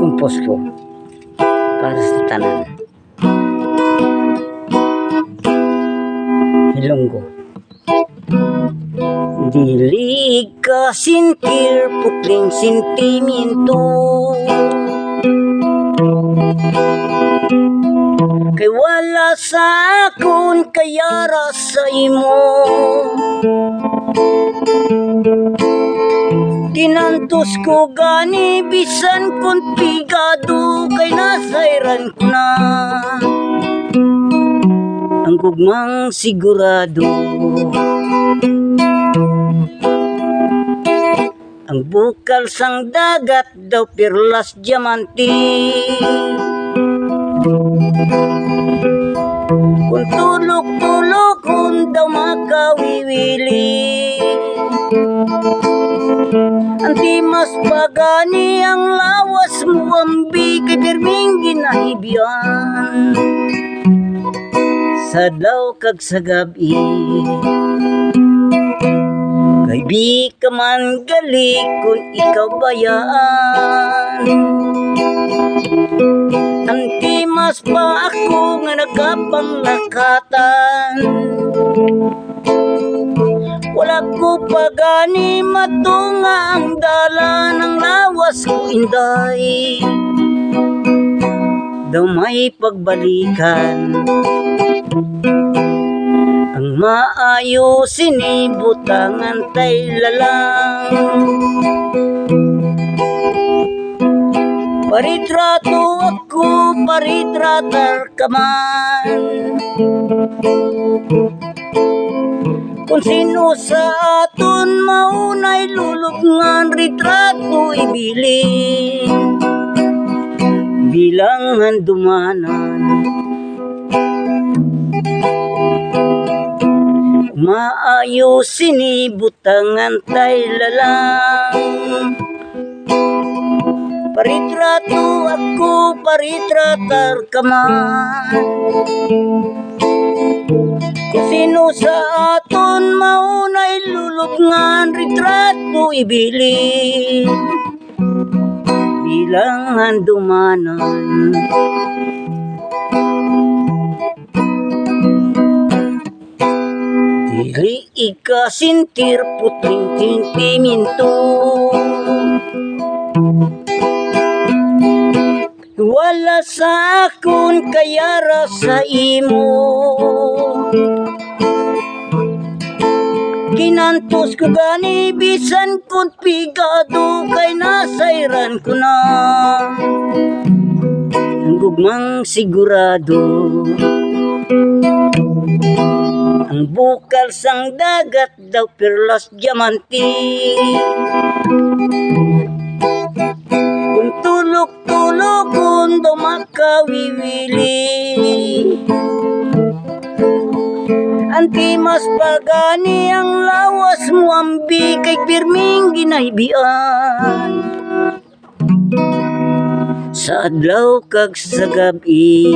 Kumpos ko para sa tanan. Hilonggo. Dili ka sintir putling sentiminto Kay wala sa akon kaya ra sa imo Kinantos ko gani bisan kon pigado kay nasairan ko na. Ang gugmang sigurado. Ang bukal sang dagat daw pirlas diamante. Kung tulog-tulog kung daw makawiwili mas pagani ang lawas mo ambi kay birming ginahibiyan Sa daw kag sa gabi. Kay di ka man gali kung ikaw bayaan. Anti mas pa ako nga nagapanglakatan Wala ko pagani matunga ang dala ng lawas ko inday. Daw may pagbalikan. Ang maayo sinibutangan tay lalang. Paritrato ako, paritratar ka man Kung sino sa aton maunay lulubngan Retrato ibili Bilang handumanan Maayo sinibutangan tay lalang. Paritrato ako, paritratar ka man. Sino sa aton maunay lulubngan Retrato ibili Bilang handumanan Dili ikasintir putring tintiminto. Wala sa akon kaya ra sa imo Kinantos ko gani bisan kun pigado kay nasairan ko na. Ang gugmang sigurado. Ang bukal sang dagat daw perlas diamante Anti mas pagani ang lawas mo ambi kay pirming ginaibian. Sa adlaw kag sa gabi